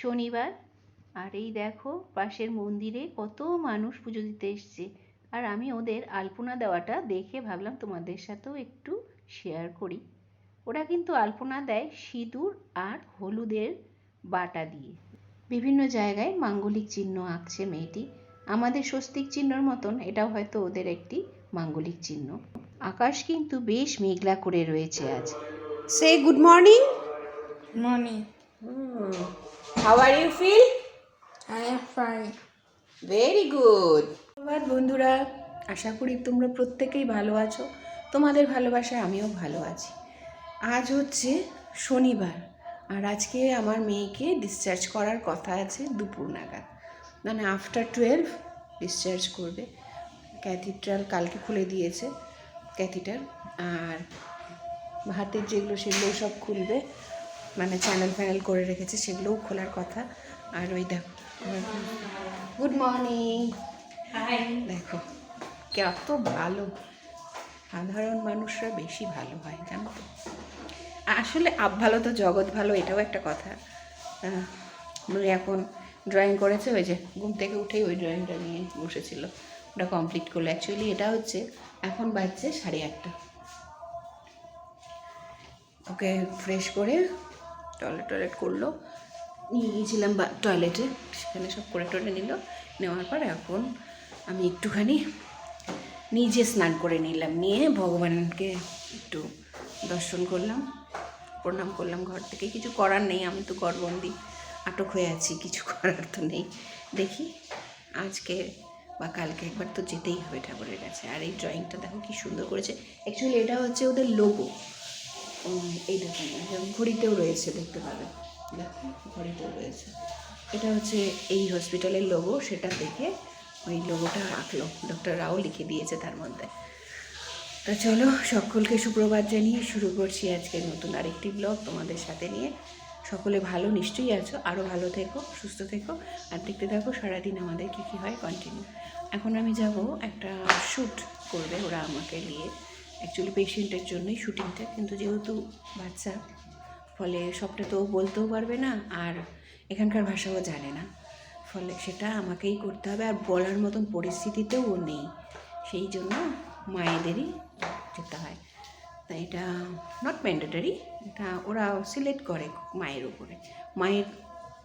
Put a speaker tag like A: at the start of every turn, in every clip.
A: শনিবার। আর এই দেখো পাশের মন্দিরে কত মানুষ পুজো দিতে এসছে। আর আমি ওদের আলপনা দেওয়াটা দেখে ভাবলাম তোমাদের সাথেও একটু শেয়ার করি। ওরা কিন্তু আলপনা দেয় সিঁদুর আর হলুদের বাটা দিয়ে। বিভিন্ন জায়গায় মাঙ্গলিক চিহ্ন আঁকছে মেয়েটি। আমাদের স্বস্তিক চিহ্নর মতন এটাও হয়তো ওদের একটি মাঙ্গলিক চিহ্ন। আকাশ কিন্তু বেশ মেঘলা করে রয়েছে আজ।
B: Say good morning
C: Morning.
B: How are you feel?
C: I am fine.
B: Very good ধন্যবাদ বন্ধুরা। আশা করি তোমরা প্রত্যেকেই ভালো আছো। তোমাদের ভালোবাসায় আমিও ভালো আছি। আজ হচ্ছে শনিবার আর আজকে আমার মেয়েকে ডিসচার্জ করার কথা আছে দুপুর নাগাদ। মানে আফটার টুয়েলভ ডিসচার্জ করবে। ক্যাথিড্রাল কালকে খুলে দিয়েছে ক্যাথিটার আর হাতের যেগুলো সেগুলোও সব খুলবে। মানে চ্যানেল ফ্যানেল করে রেখেছে সেগুলোও খোলার কথা। আর ওই দেখো গুড মর্নিং দেখো কত ভালো। সাধারণ মানুষরা বেশি ভালো হয় জানো তো। আসলে আপ ভালো তো জগৎ ভালো এটাও একটা কথা। উনি এখন ড্রয়িং করেছে ওই যে ঘুম থেকে উঠেই ওই ড্রয়িংটা নিয়ে বসেছিল। ওটা কমপ্লিট করল। অ্যাকচুয়ালি এটা হচ্ছে এখন বাজছে সাড়ে আটটা। ওকে ফ্রেশ করে টয়লেট টয়লেট করল। নিয়ে গিয়েছিলাম বা, টয়লেটে। সেখানে সব করে টরে নিল। নেওয়ার পর এখন আমি একটুখানি নিজে স্নান করে নিলাম। নিয়ে ভগবানকে একটু দর্শন করলাম, প্রণাম করলাম ঘর থেকে। কিছু করার নেই, আমি তো ঘরবন্দি, আটক হয়ে আছি, কিছু করার তো নেই। দেখি আজকে বা কালকে একবার তো যেতেই হবে ঠাকুরের কাছে। আর এই ড্রয়িংটা দেখো কি সুন্দর করেছে। অ্যাকচুয়ালি এটা হচ্ছে ওদের লোগো এই দেখুন ঘড়িতেও রয়েছে, দেখতে পাবে দেখো ঘড়িতেও রয়েছে। এটা হচ্ছে এই হসপিটালের লোগো সেটা দেখে ওই লোগোটা আঁকলো। ডক্টর রাও লিখে দিয়েছে তার মধ্যে। তা চলো, সকলকে সুপ্রভাত জানিয়ে শুরু করছি আজকে নতুন আরেকটি ব্লগ তোমাদের সাথে নিয়ে। সকলে ভালো, নিশ্চয়ই আছো? আরও ভালো থেকো, সুস্থ থেকো। আর দেখতে থাকো, সারাদিন আমাদের কী কী হয় কন্টিনিউ এখন আমি যাব একটা শ্যুট করবে ওরা আমাকে নিয়ে। অ্যাকচুয়ালি পেশেন্টের জন্যই শ্যুটিংটা কিন্তু যেহেতু বাচ্চা, ফলে সবটা তো বলতেও পারবে না আর এখানকার ভাষাও জানে না। ফলে সেটা আমাকেই করতে হবে আর বলার মতন পরিস্থিতিতেও ও নেই। সেই জন্য মায়েদেরই যেতে হয়। তা এটা নট ম্যান্ডেটারি এটা ওরা সিলেক্ট করে মায়ের উপরে। মায়ের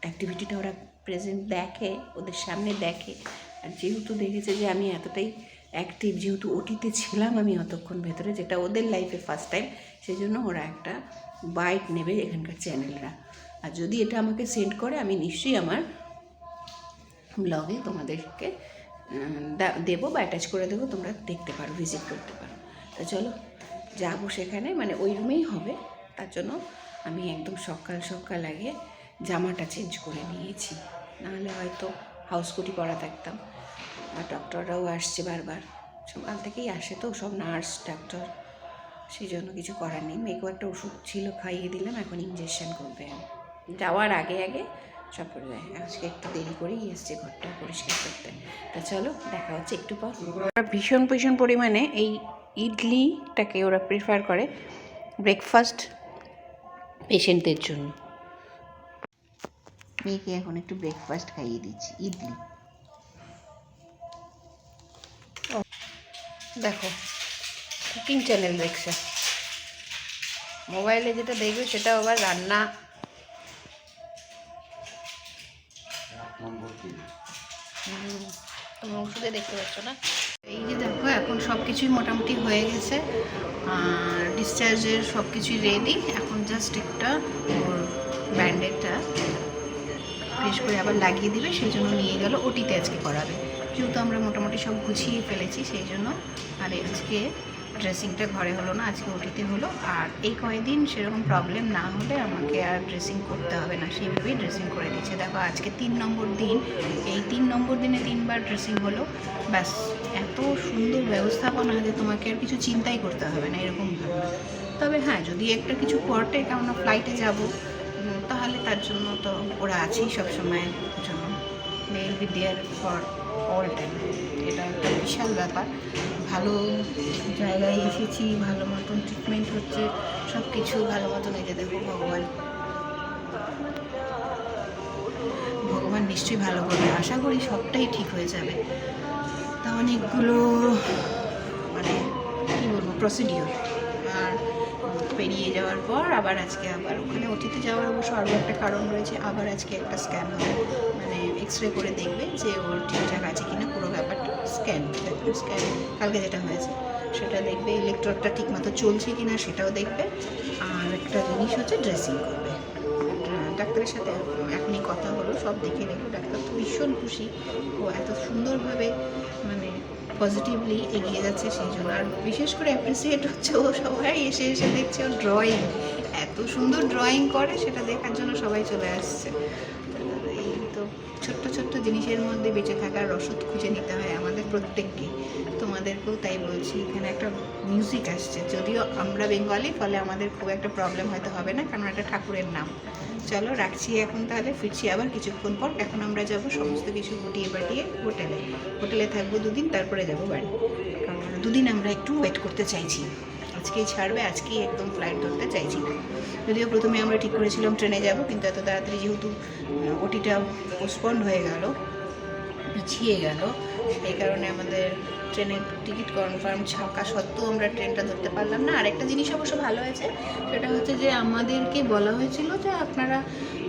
B: অ্যাক্টিভিটিটা ওরা প্রেজেন্ট দেখে, ওদের সামনে দেখে। আর যেহেতু দেখেছে যে আমি এতটাই অ্যাক্টিভ যেহেতু ওটিতে ছিলাম আমি অতক্ষণ ভেতরে, যেটা ওদের লাইফে ফার্স্ট টাইম সেই জন্য ওরা একটা বাইট নেবে এখানকার চ্যানেলরা আর যদি এটা আমাকে সেন্ড করে, আমি নিশ্চয়ই আমার ব্লগে তোমাদেরকে দেবো বা অ্যাটাচ করে দেবো, তোমরা দেখতে পারো ভিজিট করতে পারো। তো চলো, যাব সেখানে মানে ওই রুমেই হবে। তার জন্য আমি একদম সকাল সকাল আগে জামাটা চেঞ্জ করে নিয়েছি। নাহলে হয়তো হাউস কুটি পরা থাকতাম। আর ডক্টররাও আসছে বারবার। সকাল থেকেই আসে তো, সব নার্স ডাক্তার সেই জন্য কিছু করার নেই। মেয়েকেও একটা ওষুধ ছিল, খাইয়ে দিলাম, এখন ইঞ্জেকশন করবে যাওয়ার আগে আগে সব করে দেয়। আজকে একটু দেরি করেই এসছে ঘরটা পরিষ্কার করতে। তা চলো, দেখা হচ্ছে একটু পর। ওরা ভীষণ ভীষণ পরিমাণে এই ইডলিটাকে ওরা প্রিফার করে ব্রেকফাস্ট পেশেন্টদের জন্য।
A: মেয়েকে এখন একটু ব্রেকফাস্ট খাইয়ে দিচ্ছি, ইডলি।
B: দেখো কুকিং চ্যানেল দেখছে। মোবাইলে যেটা দেখবে সেটা আবার রান্না। তোমরা ওষুধে দেখতে পাচ্ছ না? এই যে দেখো এখন সব কিছুই মোটামুটি হয়ে গেছে। আর ডিসচার্জের সব কিছুই রেডি এখন জাস্ট একটা ওর ব্যান্ডেডটা ফ্রেশ করে আবার লাগিয়ে দিবে সেই জন্য নিয়ে গেল ওটিতে আজকে করাবে। যেহেতু আমরা মোটামুটি সব গুছিয়ে ফেলেছি, সেই জন্য আর আজকে ড্রেসিংটা ঘরে হলো না, আজকে ওটিতে হলো। আর এই কয়েকদিন সেরকম প্রবলেম না হলে আমাকে আর ড্রেসিং করতে হবে না। সেইভাবেই ড্রেসিং করে দিচ্ছে দেখো, আজকে তিন নম্বর দিন। এই তিন নম্বর দিনে তিনবার ড্রেসিং হলো। ব্যাস, এত সুন্দর ব্যবস্থাপনা যে তোমাকে আর কিছু চিন্তাই করতে হবে না, এরকম তবে হ্যাঁ যদি একটা কিছু করতে কেননা ফ্লাইটে যাব তাহলে তার জন্য তো ওরা আছেই সবসময়ের জন্য they will be for all time এটা একটা বিশাল ব্যাপার। ভালো জায়গায় এসেছি, ভালো মতন ট্রিটমেন্ট হচ্ছে সব কিছু ভালো মতন এটা দেখো ভগবান। ভগবান নিশ্চয়ই ভালো করবে, আশা করি সবটাই ঠিক হয়ে যাবে। তা অনেকগুলো মানে কী বলব প্রসিডিওর আর পেরিয়ে যাওয়ার পর আবার আজকে আবার ওখানে অতীতে যাওয়ার অবশ্য আরও একটা কারণ রয়েছে, আবার আজকে একটা স্ক্যাম হবে। এক্স রে করে দেখবে যে ওর ঠিকঠাক আছে কিনা, পুরো ব্যাপারটা স্ক্যান স্ক্যান কালকে যেটা হয়েছে, সেটা দেখবে ইলেকট্রোডটা ঠিকমতো চলছে কিনা সেটাও দেখবে, আর একটা জিনিস হচ্ছে ড্রেসিং করবে। ডাক্তারের সাথে এখনই কথা হলো, সব দেখে নেব ডাক্তার তো ভীষণ খুশি, ও এত সুন্দরভাবে মানে পজিটিভলি এগিয়ে যাচ্ছে সেই জন্য, আর বিশেষ করে অ্যাপ্রিসিয়েট হচ্ছে ও সবাই এসে এসে দেখছে ও ড্রয়িং এত সুন্দর ড্রয়িং করে সেটা দেখার জন্য সবাই চলে আসছে। জিনিসের মধ্যে বেঁচে থাকার রসদ খুঁজে নিতে হয় আমাদের প্রত্যেককে। তোমাদেরকেও তাই বলছি, এখানে একটা মিউজিক আসছে। যদিও আমরা বেঙ্গলি, ফলে আমাদের খুব একটা প্রবলেম হয়তো হবে না, কারণ এটা ঠাকুরের নাম। চলো, রাখছি এখন তাহলে, ফিরছি আবার কিছুক্ষণ পর। এখন আমরা যাব সমস্ত কিছু গুটিয়ে পাঠিয়ে হোটেলে। হোটেলে থাকব দুদিন, তারপরে যাব বাড়ি। কারণ দুদিন আমরা একটু ওয়েট করতে চাইছি। আজকেই ছাড়বে, আজকেই একদম ফ্লাইট ধরতে চাইছি। যদিও প্রথমে আমরা ঠিক করেছিলাম ট্রেনে যাব, কিন্তু এত তাড়াতাড়ি যেহেতু ওটিটা পোস্টপন্ড হয়ে গেল, পিছিয়ে গেল। এই কারণে আমাদের ট্রেনের টিকিট কনফার্ম থাকা সত্ত্বেও আমরা ট্রেনটা ধরতে পারলাম না। আরেকটা জিনিস অবশ্য ভালো হয়েছে, সেটা হচ্ছে যে আমাদেরকে বলা হয়েছিল যে আপনারা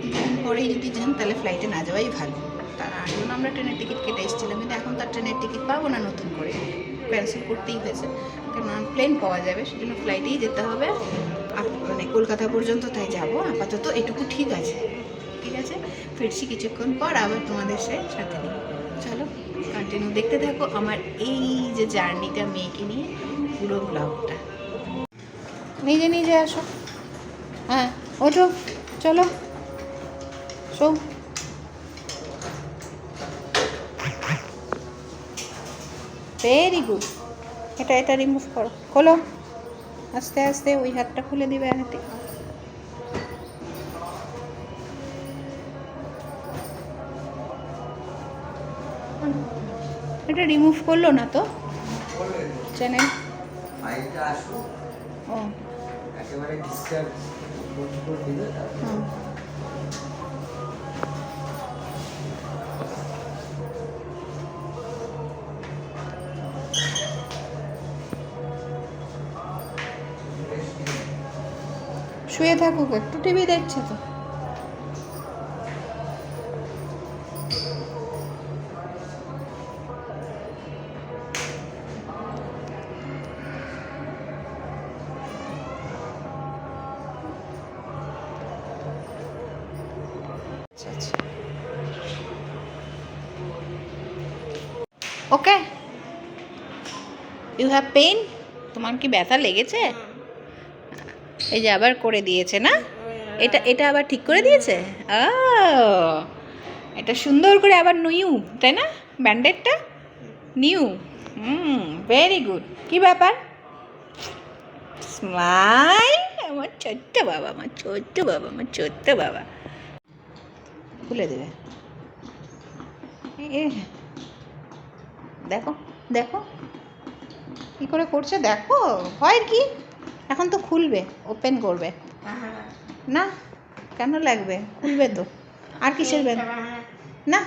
B: দুদিন পরেই যদি যান, তাহলে ফ্লাইটে না যাওয়াই ভালো। তার আগে আমরা ট্রেনের টিকিট কেটে এসেছিলাম, কিন্তু এখন তার ট্রেনের টিকিট পাবো না নতুন করে। ক্যান্সেল করতেই হয়েছে। কারণ প্লেন পাওয়া যাবে, সেজন্য ফ্লাইটেই যেতে হবে। মানে কলকাতা পর্যন্ত তাই যাব, আপাতত এটুকু ঠিক আছে। ফিরছি কিছুক্ষণ পর আবার তোমাদের সাথে নিয়ে। চলো কন্টিনিউ দেখতে থাকো আমার এই যে জার্নিটা মেয়েকে নিয়ে, পুরো ব্লগটা নিজে নিজে আসো। হ্যাঁ ওঠো, চলো। শো। ভেরি গুড এটা এটা রিমুভ করো। খোলো। আস্তে আস্তে ওই হাতটা খুলে দিবে হাতে এটা রিমুভ করল না তো? চ্যানেল ও।
D: একেবারে
B: হুম। শুয়ে থাকুক একটু টিভি দেখছে তো। ওকে ইউ হ্যাভ পেইন তোমার কি ব্যথা লেগেছে? এই যে আবার করে দিয়েছে, না? এটা এটা আবার ঠিক করে দিয়েছে? ও, এটা সুন্দর করে আবার নিউ তাই না? ব্যান্ডেডটা নিউ হুম ভেরি গুড কি ব্যাপার? স্মাইল আমার ছোট্ট বাবা, আমার ছোট্ট বাবা, আমার ছোট্ট বাবা। খুলে দেবে। দেখো দেখো। কি করে করছে? দেখো হয় কি? এখন তো খুলবে ওপেন করবে। না, কেন লাগবে? খুলবে তো। আর কিসের ব্যাগ না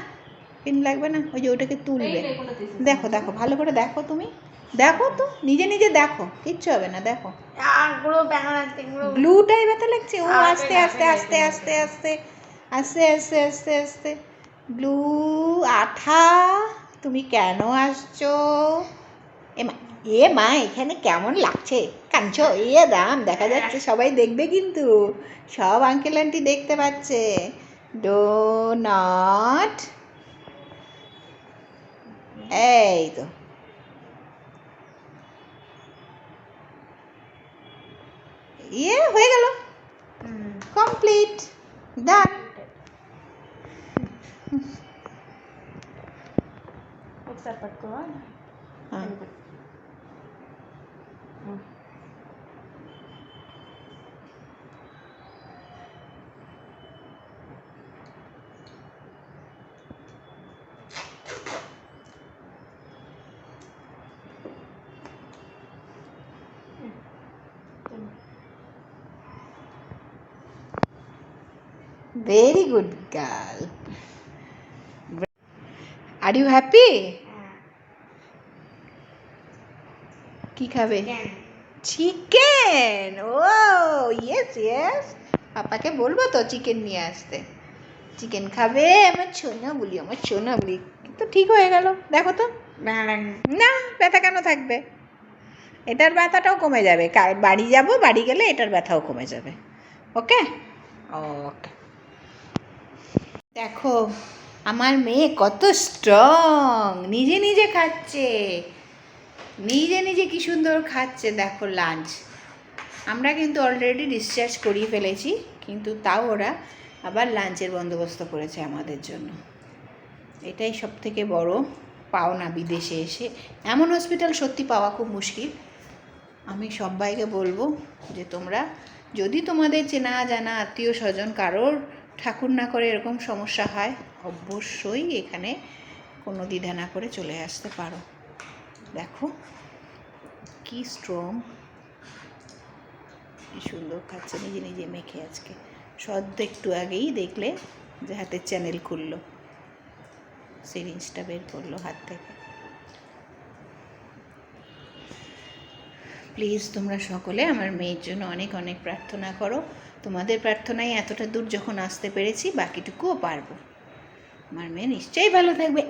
B: পিন লাগবে না, ওই যে ওটাকে তুলবে। দেখো দেখো, ভালো করে দেখো তুমি। দেখো তো, নিজে নিজে দেখো, কিচ্ছু হবে না, দেখো। ব্লুটাই ব্যথা লাগছে, ও আস্তে আস্তে আস্তে আস্তে আস্তে আস্তে আস্তে আস্তে আস্তে, ব্লু, আঠা। তুমি কেন আসছো? এ মা এ মা এখানে কেমন লাগছে? কাঁদছো? এ দাম দেখা যাচ্ছে সবাই দেখবে কিন্তু। সব আঙ্কেল আন্টি দেখতে পাচ্ছে। ডো নট এই তো। ইয়ে হয়ে গেল। Complete. Done Very good girl. Are you
C: happy?
B: কি খাবে?
C: কেন
B: চিকেন ও ইয়েস ইয়েস পাপাকে বলব তো চিকেন নিয়ে আসতে। চিকেন খাবে আমার ছোনা বলি আমার ছোনা বলি। তো ঠিক হয়ে গেল দেখো তো। না ব্যথা কেন থাকবে? এটার ব্যথাটাও কমে যাবে। বাড়ি যাব বাড়ি গেলে এটার ব্যথাও কমে যাবে। ওকে? ওকে। দেখো আমার মেয়ে কত স্ট্রং নিজে নিজে খাচ্ছে। নিজে নিজে কি সুন্দর খাচ্ছে, দেখো লাঞ্চ। আমরা কিন্তু অলরেডি ডিসচার্জ করিয়ে ফেলেছি, কিন্তু তাও ওরা আবার লাঞ্চের বন্দোবস্ত করেছে আমাদের জন্য। এটাই সব থেকে বড় পাওনা বিদেশে এসে। এমন হসপিটাল সত্যি পাওয়া খুব মুশকিল। আমি সবাইকে বলব যে তোমরা, যদি তোমাদের চেনা জানা আত্মীয় স্বজন কারোর ঠাকুর না করে এরকম সমস্যা হয়, অবশ্যই এখানে কোনো দ্বিধা না করে চলে আসতে পারো। দেখো কি স্ট্রং কি সুন্দর খাচ্ছে নিজে নিজে মেখে আজকে। সদ্য একটু আগেই দেখলে যে হাতের চ্যানেল খুললো সিরিঞ্জটা বের করল হাত থেকে। প্লিজ তোমরা সকলে আমার মেয়ের জন্য অনেক অনেক প্রার্থনা করো। তোমাদের প্রার্থনায় এতটা দূর যখন আসতে পেরেছি বাকিটুকুও পারব। আমার মেয়ে নিশ্চয়ই ভালো থাকবে।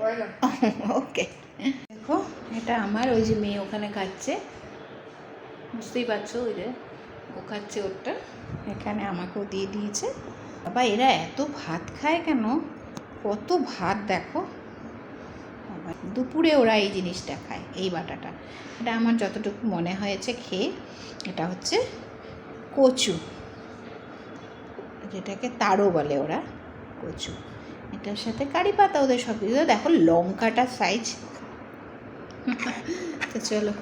B: ওকে দেখো, এটা আমার, ওই যে মেয়ে ওখানে খাচ্ছে। বুঝতেই পারছ, ওই যে ও খাচ্ছে ওরটা। এখানে আমাকেও দিয়ে দিয়েছে। বাবা, এরা এত ভাত খায় কেন? কত ভাত, দেখো। দুপুরে ওরা এই জিনিসটা খায়, এই বাটাটা। এটা আমার যতটুকু মনে হয়েছে খেয়ে, এটা হচ্ছে কচু। যেটাকে তারও বলে ওরা, কচু। এটার সাথে কারি পাতা, ওদের সব কিছু। দেখো, লঙ্কাটা সাইজ তো চলো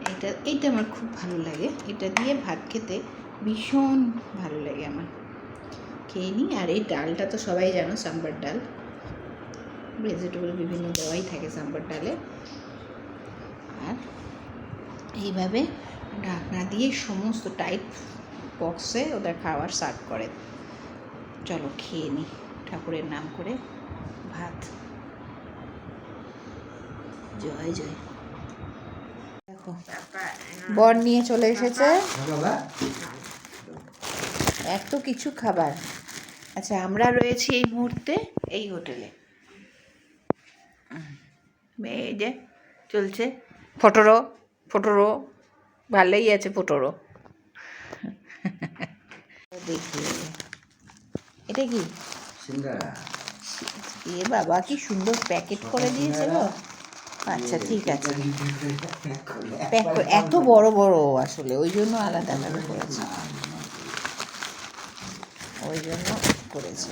B: এটা এইটা আমার খুব ভালো লাগে। এটা দিয়ে ভাত খেতে ভীষণ ভালো লাগে আমার। খেয়ে নিই। আর এই ডালটা তো সবাই জানো, সাম্বার ডাল। ভেজিটেবল বিভিন্ন দেওয়াই থাকে সাম্বার ডালে। আর এইভাবে ঢাকনা দিয়ে সমস্ত টাইট বক্সে ওদের খাবার সার্ভ করে। চলো, খেয়ে নিই। ঠাকুরের নাম করে ভাত। জয় জয়। দেখো। বর নিয়ে চলে এসেছে। এত কিছু খাবার। আচ্ছা আমরা রয়েছি এই মুহূর্তে এই হোটেলে। মেয়ে এই যে চলছে। ফটোরো ফটোরো ভালোই আছে ফটোরো। দেখি। এটা কি?
D: সিঙ্গারা।
B: এ বাবা কি সুন্দর প্যাকেট করে দিয়েছে গো। আচ্ছা ঠিক আছে। প্যাক করে এত বড় বড় আসলে ওই জন্য আলাদা আলাদা করেছে। ওই জন্য করেছে।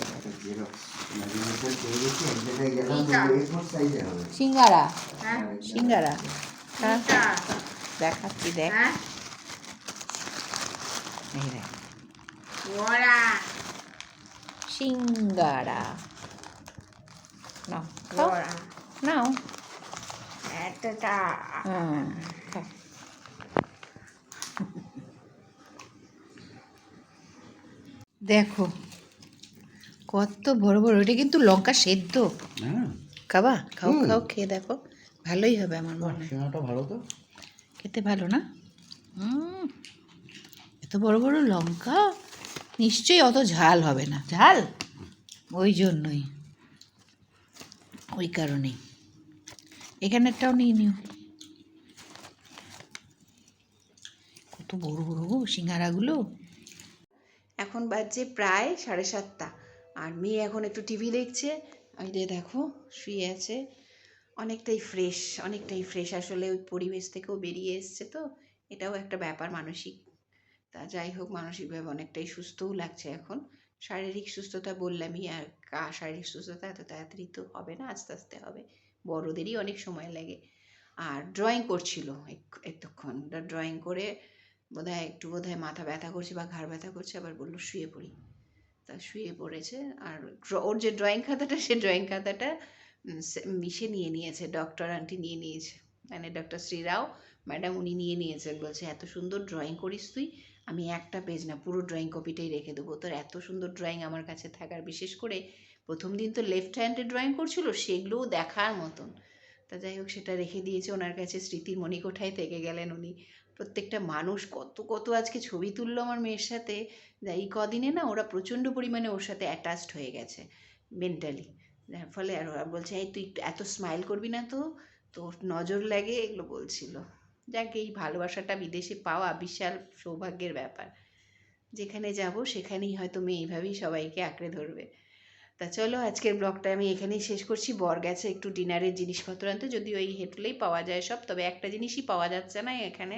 B: সিঙ্গারা।
C: হ্যাঁ?
B: সিঙ্গারা। হ্যাঁ দেখাচ্ছি দেখ।
C: হ্যাঁ?
B: এই দেখ। সিঙ্গারা। নাও নাও।
C: এতটা
B: দেখো কত বড় বড় এটা কিন্তু লঙ্কা সেদ্ধ। খাবা? খাও। খাও খেয়ে দেখো। ভালোই হবে আমার মনে হয়।
D: ভালো তো।
B: খেতে ভালো না? হুম এত বড় বড় লঙ্কা? নিশ্চয়ই অত ঝাল হবে না। ঝাল? ওই জন্যই। ওই কারণেই। এখানেরটাও নিয়ে নিও। কত বড় বড় গো সিঙ্গারাগুলো। এখন বাজছে প্রায় সাড়ে সাতটা। আর মেয়ে এখন একটু টিভি দেখছে। ওই যে দেখো, শুয়ে আছে। অনেকটাই ফ্রেশ অনেকটাই ফ্রেশ। আসলে ওই পরিবেশ থেকেও বেরিয়ে এসছে তো, এটাও একটা ব্যাপার মানসিক। তা যাই হোক, মানসিকভাবে অনেকটাই সুস্থও লাগছে এখন। শারীরিক সুস্থতা বললামই, আর শারীরিক সুস্থতা এত তাড়াতাড়ি তো হবে না, আস্তে আস্তে হবে। বড়োদেরই অনেক সময় লাগে। আর ড্রয়িং করছিল এতক্ষণ। ড্রয়িং করে বোধহয় একটু বোধহয় মাথা ব্যথা করছে বা ঘাড় ব্যথা করছে, আবার বলল, শুয়ে পড়ি। তা শুয়ে পড়েছে। আর ওর যে ড্রয়িং খাতাটা, সে ড্রয়িং খাতাটা মিশে নিয়ে নিয়েছে ডক্টর আন্টি নিয়ে নিয়েছে। মানে ডক্টর শ্রীরাও ম্যাডাম উনি নিয়ে নিয়েছেন। বলছে, এত সুন্দর ড্রয়িং করিস তুই। আমি একটা পেজ না, পুরো ড্রয়িং কপিটাই রেখে দেবো। তোর এত সুন্দর ড্রয়িং আমার কাছে থাকার, বিশেষ করে প্রথম দিন তো লেফট হ্যান্ডে ড্রয়িং করছিল, সেগুলোও দেখার মতন। তা যাই হোক, সেটা রেখে দিয়েছে ওনার কাছে স্মৃতির মণিকোঠায় থেকে গেলেন উনি? প্রত্যেকটা মানুষ কত কত আজকে ছবি তুললো আমার মেয়ের সাথে। যা এই কদিনে না ওরা প্রচণ্ড পরিমাণে ওর সাথে অ্যাটাচড হয়ে গেছে মেন্টালি যার ফলে আর ওরা বলছে, এই তুই এত স্মাইল করবি না তো, তোর নজর লাগে, এগুলো বলছিল। যাক, এই ভালোবাসাটা বিদেশে পাওয়া বিশাল সৌভাগ্যের ব্যাপার। যেখানে যাব, সেখানেই হয়তো মেয়ে এইভাবেই সবাইকে আঁকড়ে ধরবে। তা চলো, আজকের ব্লগটা আমি এখানেই শেষ করছি। বর গেছে একটু ডিনারের জিনিসপত্র আনতে, যদিও এই হোটেলেই পাওয়া যায় সব, তবে একটা জিনিসই পাওয়া যাচ্ছে না এখানে,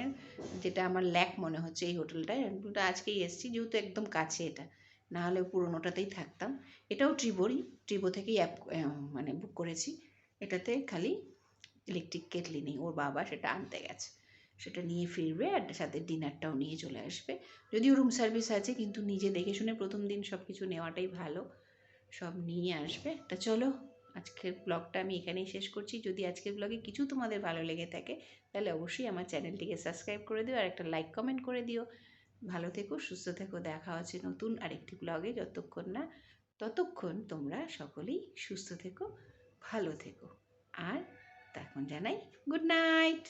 B: যেটা আমার ল্যাক মনে হচ্ছে এই হোটেলটায়। হোটেলটা আজকেই এসেছি, যেহেতু একদম কাছে এটা। না হলে পুরোনোটাতেই থাকতাম। এটাও ট্রিবোরই ট্রিবো থেকেই অ্যাপ মানে বুক করেছি। এটাতে খালি ইলেকট্রিক কেটলি নেই, ওর বাবা সেটা আনতে গেছে। সেটা নিয়ে ফিরবে আর সাথে ডিনারটাও নিয়ে চলে আসবে। যদিও রুম সার্ভিস আছে, কিন্তু নিজে দেখে শুনে প্রথম দিন সব কিছু নেওয়াটাই ভালো। সব নিয়ে আসবে। তা চলো, আজকের ব্লগটা আমি এখানেই শেষ করছি। যদি আজকের ব্লগে কিছু তোমাদের ভালো লেগে থাকে, তাহলে অবশ্যই আমার চ্যানেলটিকে সাবস্ক্রাইব করে দিও আর একটা লাইক কমেন্ট করে দিও। ভালো থেকো, সুস্থ থেকো, দেখা হচ্ছে নতুন আরেকটি ব্লগে যতক্ষণ না, ততক্ষণ তোমরা সকলেই সুস্থ থেকো, ভালো থেকো। আর তখন জানাই গুড নাইট